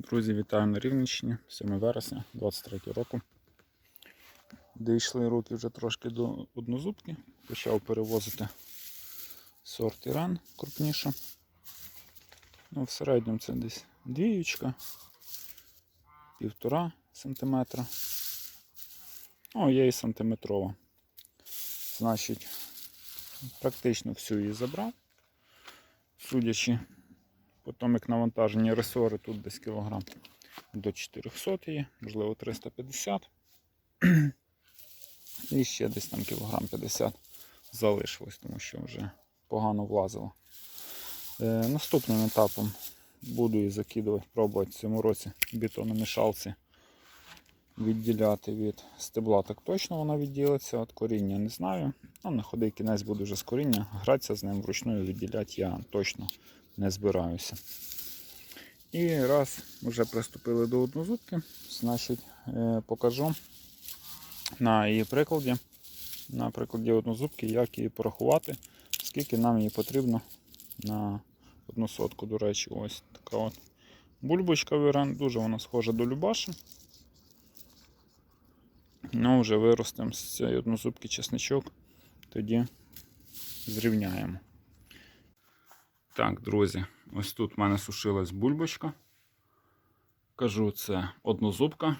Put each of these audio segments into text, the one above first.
Друзі, вітаю на Рівненщині, 7 вересня 23 року. Дійшли руки вже трошки до однозубки. Почав перевозити сорт Іран крупніше. Ну, в середньому це десь двіючка, півтора сантиметра. О, є і сантиметрова. Значить, практично всю її забрав. Судячи по тому, як навантажені ресори, тут десь кілограм до 400 є, можливо 350. І ще десь там кілограм 50 залишилось, тому що вже погано влазило. Е, наступним етапом буду її закидувати, пробувати в цьому році бетономішалці відділяти від стебла. Так точно вона відділиться, від коріння не знаю. Ну, на ходий кінець буду вже з коріння. Гратися з ним вручную відділяти я точно не збираюся. І раз вже приступили до однозубки, значить е, покажу на її прикладі, на прикладі однозубки, як її порахувати, скільки нам її потрібно на одну сотку. До речі, ось така от бульбочка виран, дуже вона схожа до Любаші. Ну, вже виростемо з цієї однозубки чесничок, тоді зрівняємо. Так, друзі, ось тут в мене сушилась бульбочка. Кажу, це однозубка.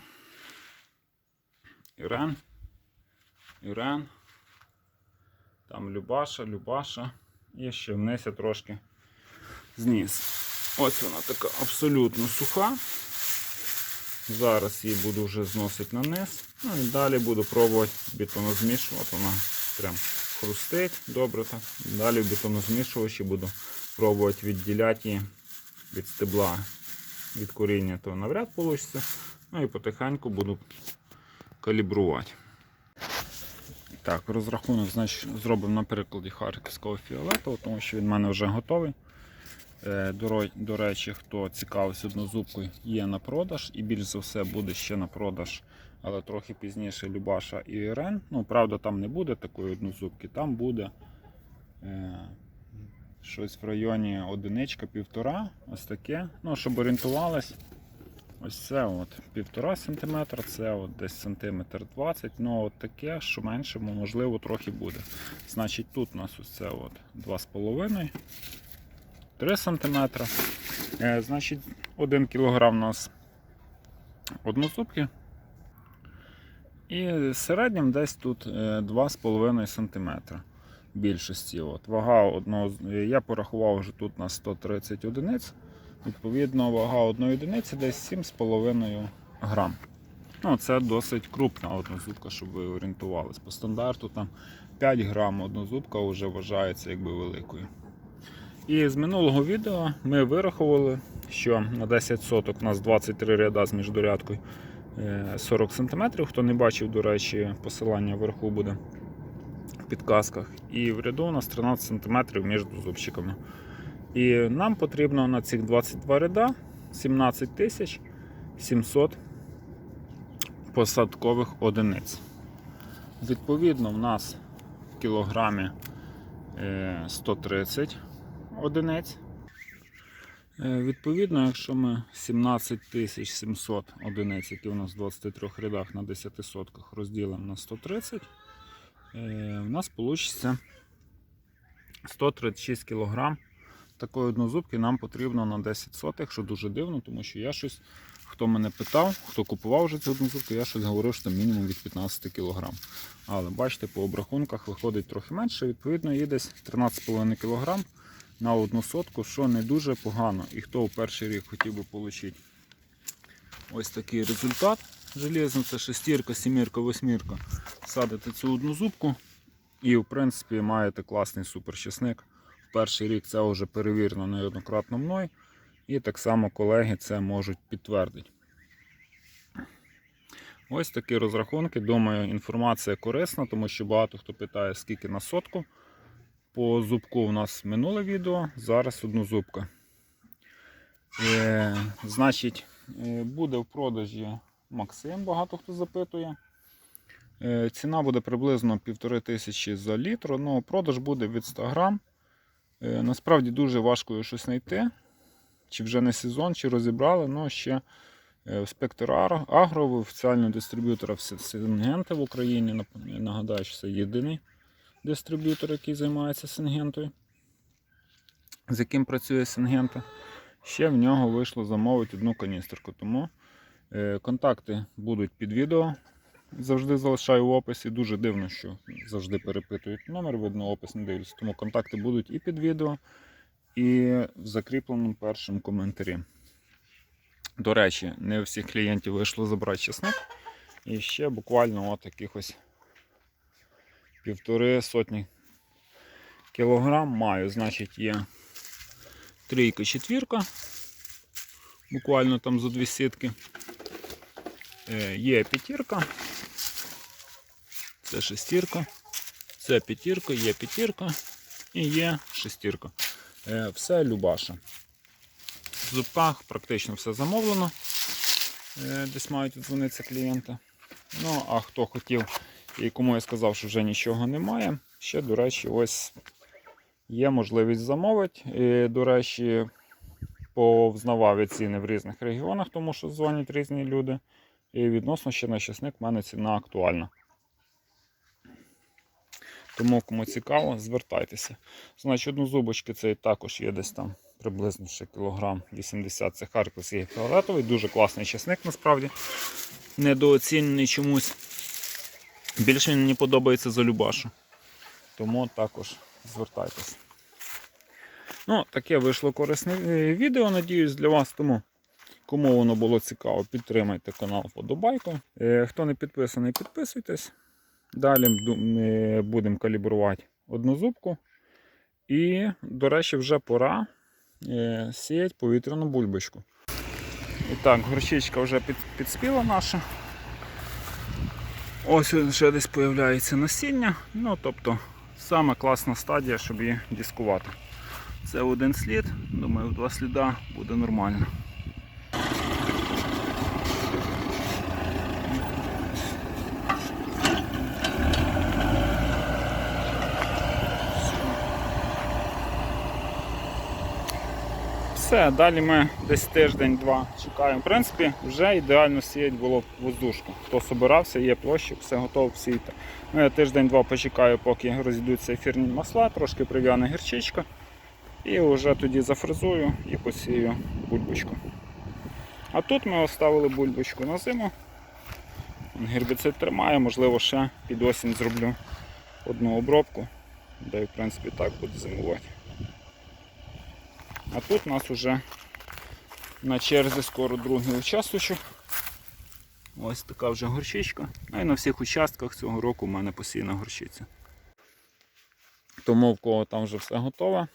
Ірен. Ірен. Там Любаша, Любаша. І ще вниз я трошки зніс. Ось вона така абсолютно суха. Зараз її буду вже зносити на низ. Ну і далі буду пробувати бетонозмішувати. Вона прям хрустить добре так. Далі бетонозмішувачі буду пробувати відділяти від стебла від коріння, то навряд вийде. Ну і потихеньку буду калібрувати. Так, розрахунок значить, зробимо на прикладі харківського фіолетового, тому що він в мене вже готовий. Е, До, речі, хто цікавився однозубкою, є на продаж і більш за все буде ще на продаж, але трохи пізніше Любаша і Ірен. Ну, правда, там не буде такої однозубки, там буде е, щось в районі одиничка, півтора, ось таке. Ну, щоб орієнтувались, ось це от півтора сантиметра, це от десь сантиметр 20, ну от таке, що меншому, можливо, трохи буде. Значить, тут у нас ось це от 2,5. 3 см. Е, значить, 1 кг у нас однозубки. І в середньому десь тут е, 2,5 см більшості. От. Вага одного, я порахував вже тут на 130 одиниць. Відповідно, вага одної одиниці десь 7,5 грам. Ну, це досить крупна однозубка, щоб ви орієнтувались. По стандарту там 5 грам однозубка вже вважається якби великою. І з минулого відео ми вирахували, що на 10 соток у нас 23 ряда з міждорядкою е, 40 см. Хто не бачив, до речі, посилання вверху буде підказках. І в ряду у нас 13 см між зубчиками. І нам потрібно на цих 22 ряда 17 тисяч 700 посадкових одиниць. Відповідно, в нас в кілограмі е, 130 одиниць. Е, Відповідно, якщо ми 17 700 одиниць, які у нас в 23 рядах на 10 сотках розділимо на 130, е, у нас вийде 136 кг такої однозубки нам потрібно на 10 сотих, що дуже дивно, тому що я щось, хто мене питав, хто купував вже цю однозубку, я щось говорив, що мінімум від 15 кг. Але бачите, по обрахунках виходить трохи менше, відповідно, є десь 13,5 кг на одну сотку, що не дуже погано. І хто у перший рік хотів би отримати ось такий результат железно, це шестірка, сімірка, восьмірка. Садите цю одну зубку і, в принципі, маєте класний суперчасник. Перший рік це вже перевірено неоднократно мною. І так само колеги це можуть підтвердити. Ось такі розрахунки. Думаю, інформація корисна, тому що багато хто питає, скільки на сотку. По зубку у нас минуле відео, зараз одну зубка. Е, значить, е, буде в продажі Максим, багато хто запитує. Е, ціна буде приблизно 1500 за літр. Ну, продаж буде від 100 грам. Е, насправді дуже важко щось знайти. чи вже не сезон, чи розібрали, але ще е, Спектр Агро, Агро офіціального дистриб'ютора в Сингента в Україні. Нагадаю, що це єдиний дистриб'ютор, який займається Сингентою, з яким працює Сингента. Ще в нього вийшло замовити одну каністрку. Тому контакти будуть під відео. Завжди залишаю в описі. Дуже дивно, що завжди перепитують номер, видно, опис не дивлюся. Тому контакти будуть і під відео, і в закріпленому першому коментарі. До речі, не у всіх клієнтів вийшло забрати чесник. І ще буквально от якихось півтори сотні кілограм маю. Значить, є трійка, четвірка. Буквально там за дві сітки. Е, Є п'ятірка. Це шестірка. Це п'ятірка, є п'ятірка і є шестірка. Е, Все Любаша. В зубках практично все замовлено. Е, Десь мають дзвонитися клієнти. Ну, а хто хотів і кому я сказав, що вже нічого немає. Ще, до речі, ось є можливість замовити. І, до речі, повзнавав я ціни в різних регіонах, тому що дзвонять різні люди. І відносно ще на часник в мене ціна актуальна. Тому, кому цікаво, звертайтеся. Значить, однозубочки це також є десь там приблизно ще кілограм 80. Це харківський фіолетовий. Дуже класний часник насправді. Недооцінений чомусь. Більше мені подобається за Любашу. Тому також звертайтеся. Ну, таке вийшло корисне е, відео, надіюсь, для вас. Тому, кому воно було цікаво, підтримайте канал вподобайкою. Е, Хто не підписаний, підписуйтесь. Далі будемо калібрувати одну зубку. І, до речі, вже пора е, сіяти повітряну бульбочку. І так, горчичка вже під, підспіла наша. Ось вже десь з'являється насіння. Ну, тобто, саме класна стадія, щоб її дискувати. Це один слід, думаю, в два сліда буде нормально. Все, далі ми десь тиждень-два чекаємо. В принципі, вже ідеально сіять було воздушку. Хто собирався, є площа, все готово сіяти. Ну, я тиждень-два почекаю, поки розійдуться ефірні масла, трошки прив'яне гірчичка. І вже тоді зафрезую і посію бульбочку. А тут ми оставили бульбочку на зиму. Гербіцид тримає, можливо, ще під осінь зроблю одну обробку, де в принципі так буде зимувати. А тут у нас вже на черзі скоро другий участочок. Ось така вже горчичка. Ну і на всіх участках цього року в мене постійна горчиця. Тому в кого там вже все готове,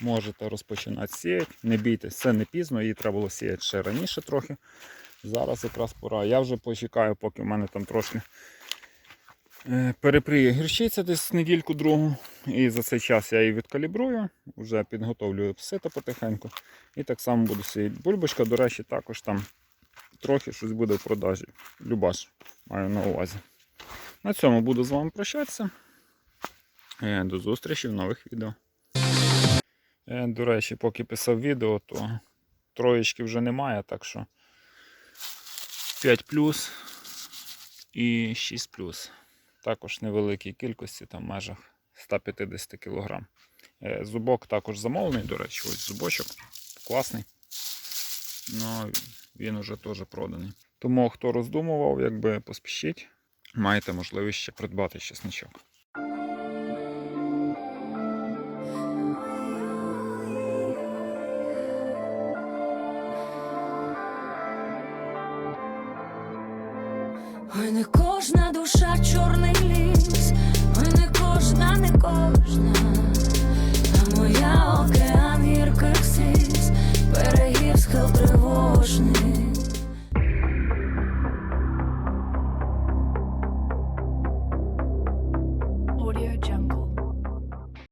можете розпочинати сіяти. Не бійтесь, це не пізно, її треба було сіяти ще раніше трохи. Зараз якраз пора. Я вже почекаю, поки в мене там трошки перепріє гірчиця десь недільку другу. І за цей час я її відкалібрую, вже підготовлюю сито потихеньку. І так само буду сіяти. Бульбочка, до речі, також там трохи щось буде в продажі. Любаш, маю на увазі. На цьому буду з вами прощатися. Е, До зустрічі в нових відео. Е, До речі, поки писав відео, то троєчки вже немає, так що 5 і 6 Також невеликій кількості, там в межах 150 кг. Зубок також замовлений, до речі, ось зубочок. Класний. Ну, він уже теж проданий. Тому хто роздумував, якби поспішіть, маєте можливість ще придбати чесничок. Ой, не